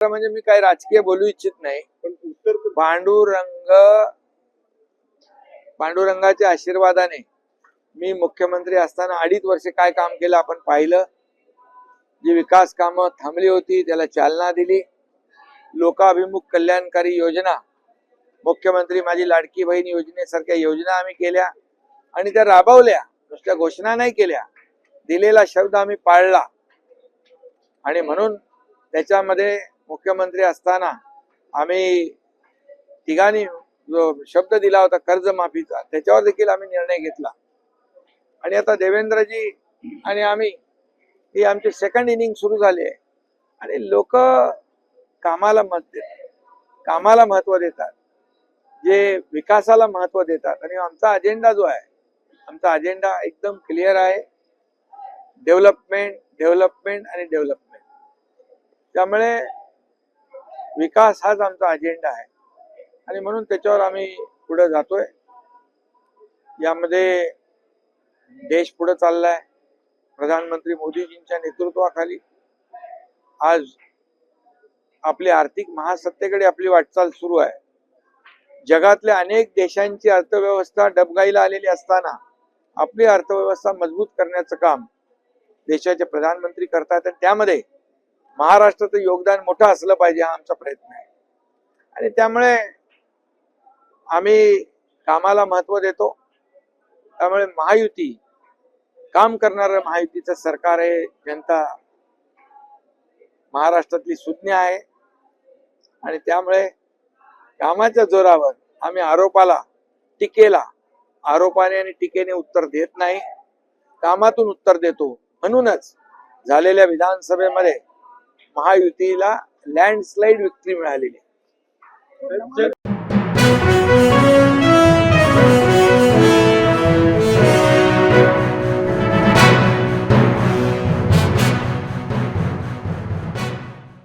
म्हणजे मी काही राजकीय बोलू इच्छित नाही पण उत्तर पांडुरंग पांडुरंगाच्या आशीर्वादाने मी मुख्यमंत्री असताना अडीच वर्ष काय काम केलं आपण पाहिलं. जी विकास कामं थांबली होती त्याला चालना दिली. लोकाभिमुख कल्याणकारी योजना मुख्यमंत्री माझी लाडकी बहीण योजनेसारख्या योजना आम्ही केल्या आणि त्या राबवल्या. नुसत्या घोषणा नाही केल्या. दिलेला शब्द आम्ही पाळला. आणि म्हणून त्याच्यामध्ये मुख्यमंत्री असताना आम्ही तिघांनी जो शब्द दिला होता कर्जमाफीचा त्याच्यावर देखील आम्ही निर्णय घेतला. आणि आता देवेंद्रजी आणि आम्ही ही आमची सेकंड इनिंग सुरू झाली आहे. आणि लोक कामाला मत देतात कामाला महत्त्व देतात. जे विकासाला महत्त्व देतात. आणि आमचा अजेंडा जो आहे आमचा अजेंडा एकदम क्लिअर आहे. डेव्हलपमेंट डेव्हलपमेंट आणि डेव्हलपमेंट त्यामुळे विकास हाच आमचा अजेंडा आहे. आणि म्हणून त्याच्यावर आम्ही पुढे जातोय. यामध्ये देश पुढे चाललाय. प्रधानमंत्री मोदीजींच्या नेतृत्वाखाली आज आपली आर्थिक महासत्तेकडे आपली वाटचाल सुरू आहे. जगातल्या अनेक देशांची अर्थव्यवस्था डबगाईला आलेली असताना आपली अर्थव्यवस्था मजबूत करण्याचं काम देशाचे प्रधानमंत्री करतात आणि त्यामध्ये महाराष्ट्राचं योगदान मोठं असलं पाहिजे हा आमचा प्रयत्न आहे. आणि त्यामुळे आम्ही कामाला महत्त्व देतो. त्यामुळे महायुती काम करणारं महायुतीचं सरकार आहे जनता महाराष्ट्रातली सुज्ञ आहे. आणि त्यामुळे कामाच्या जोरावर आम्ही आरोपाला टीकेला आरोपाने आणि टीकेने उत्तर देत नाही. कामातून उत्तर देतो. म्हणूनच झालेल्या विधानसभेमध्ये महायुतीला लँडस्लाईड विक्री मिळालेली आहे.